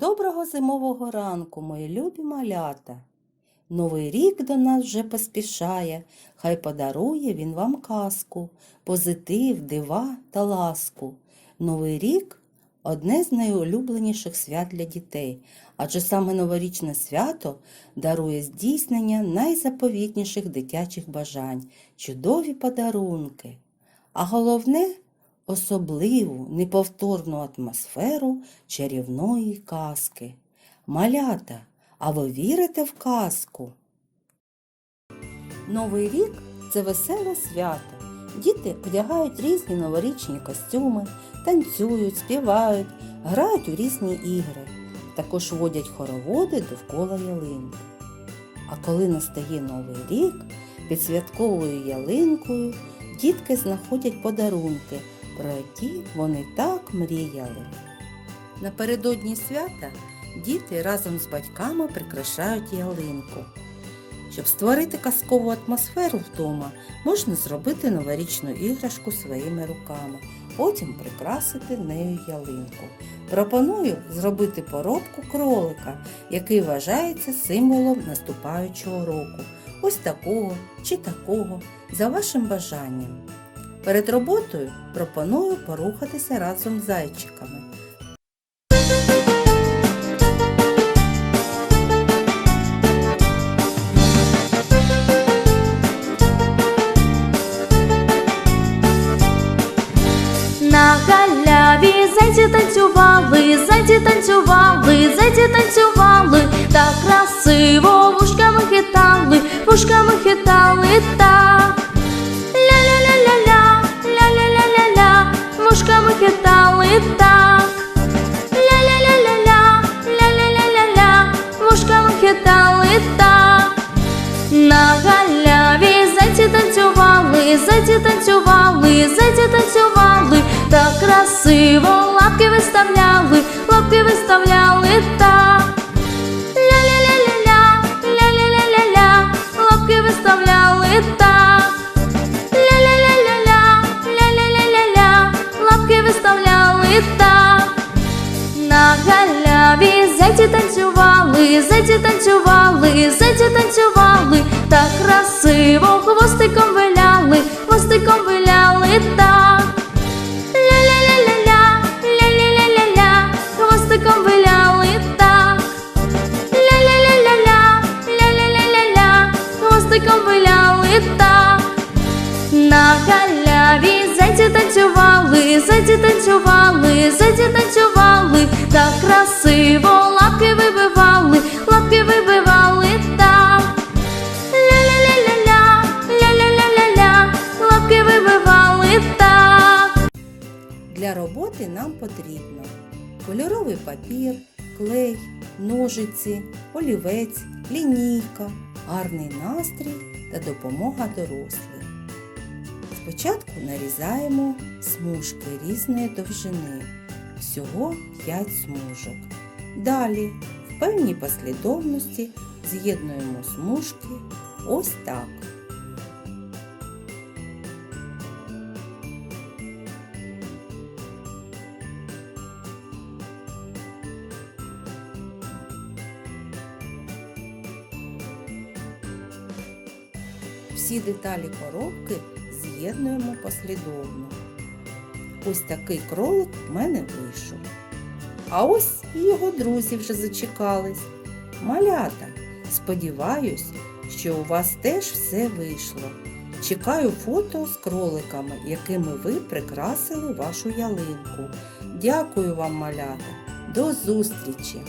Доброго зимового ранку, мої любі малята. Новий рік до нас вже поспішає, хай подарує він вам казку, позитив, дива та ласку. Новий рік одне з найулюбленіших свят для дітей, адже саме новорічне свято дарує здійснення найзаповітніших дитячих бажань, чудові подарунки. А головне особливу неповторну атмосферу чарівної казки. Малята, а ви вірите в казку? Новий рік це веселе свято. Діти одягають різні новорічні костюми, танцюють, співають, грають у різні ігри. Також водять хороводи довкола ялинки. А коли настає новий рік, під святковою ялинкою дітки знаходять подарунки, про які вони так мріяли. Напередодні свята діти разом з батьками прикрашають ялинку. Щоб створити казкову атмосферу вдома, можна зробити новорічну іграшку своїми руками, потім прикрасити нею ялинку. Пропоную зробити поробку кролика, який вважається символом наступаючого року. Ось такого чи такого, за вашим бажанням. Перед роботою пропоную порухатися разом з зайчиками. На галяві зайці танцювали, зайці танцювали, зайці танцювали, так красиво вушками хитали, вушками хитали так. Красиво лапки виставляли, лапки виставляли так. Ля-ля-ля-ля-ля, ля-ля-ля-ля-ля, лапки виставляли так. Ля-ля-ля-ля-ля, ля-ля-ля-ля-ля, лапки виставляли так. На галяві зайці танцювали, зайці танцювали, зайці танцювали, так красиво хвостиком виляли так. На галяві зайці танцювали, зайці танцювали, зайці танцювали, так красиво лапки вибивали, лапки вибивали так. Ля-ля-ля-ля-ля, ля-ля-ля-ля-ля, лапки вибивали так. Для роботи нам потрібно кольоровий папір, клей, ножиці, олівець, лінійка, гарний настрій та допомога дорослих. Спочатку нарізаємо смужки різної довжини, всього 5 смужок. Далі в певній послідовності з'єднуємо смужки ось так. Всі деталі коробки з'єднуємо послідовно. Ось такий кролик в мене вийшов. А ось і його друзі вже зачекались. Малята, сподіваюсь, що у вас теж все вийшло. Чекаю фото з кроликами, якими ви прикрасили вашу ялинку. Дякую вам, малята. До зустрічі!